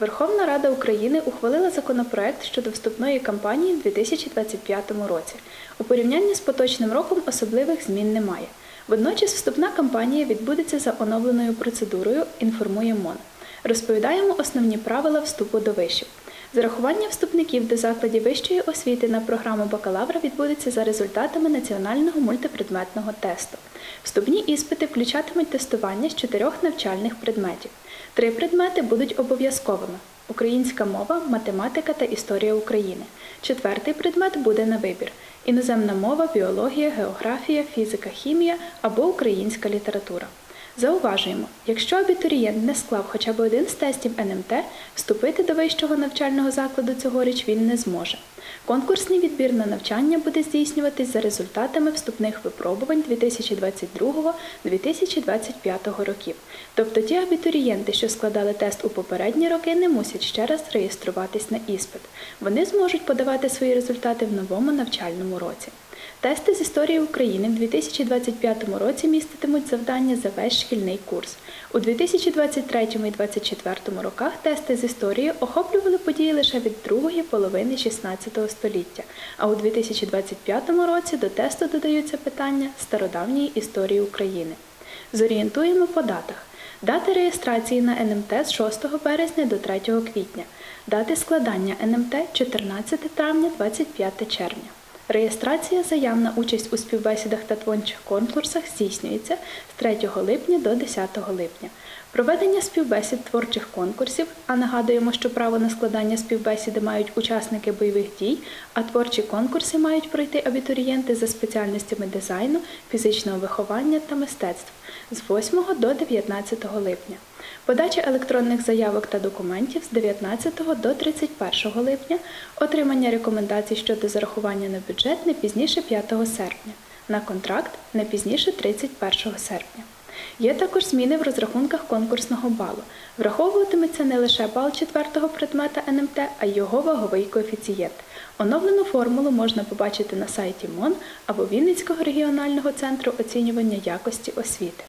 Верховна Рада України ухвалила законопроект щодо вступної кампанії у 2025 році. У порівнянні з поточним роком особливих змін немає. Водночас вступна кампанія відбудеться за оновленою процедурою, інформує МОН. Розповідаємо основні правила вступу до вишів. Зарахування вступників до закладів вищої освіти на програму бакалавра відбудеться за результатами національного мультипредметного тесту. Вступні іспити включатимуть тестування з чотирьох навчальних предметів. Три предмети будуть обов'язковими: українська мова, математика та історія України. Четвертий предмет буде на вибір: іноземна мова, біологія, географія, фізика, хімія або українська література. Зауважуємо, якщо абітурієнт не склав хоча б один з тестів НМТ, вступити до вищого навчального закладу цьогоріч він не зможе. Конкурсний відбір на навчання буде здійснюватись за результатами вступних випробувань 2022-2025 років. Тобто ті абітурієнти, що складали тест у попередні роки, не мусять ще раз реєструватись на іспит. Вони зможуть подавати свої результати в новому навчальному році. Тести з історії України в 2025 році міститимуть завдання за весь шкільний курс. У 2023 і 2024 роках тести з історії охоплювали події лише від другої половини 16 століття, а у 2025 році до тесту додаються питання стародавньої історії України. Зорієнтуємо по датах. Дати реєстрації на НМТ з 6 березня до 3 квітня. Дати складання НМТ 14 травня 25 червня. Реєстрація заяв на участь у співбесідах та творчих конкурсах здійснюється з 3 липня до 10 липня. Проведення співбесід творчих конкурсів, а нагадуємо, що право на складання співбесіди мають учасники бойових дій, а творчі конкурси мають пройти абітурієнти за спеціальностями дизайну, фізичного виховання та мистецтв з 8 до 19 липня. Подача електронних заявок та документів з 19 до 31 липня, отримання рекомендацій щодо зарахування на бюджет не пізніше 5 серпня, на контракт не пізніше 31 серпня. Є також зміни в розрахунках конкурсного балу. Враховуватиметься не лише бал четвертого предмета НМТ, а й його ваговий коефіцієнт. Оновлену формулу можна побачити на сайті МОН або Вінницького регіонального центру оцінювання якості освіти.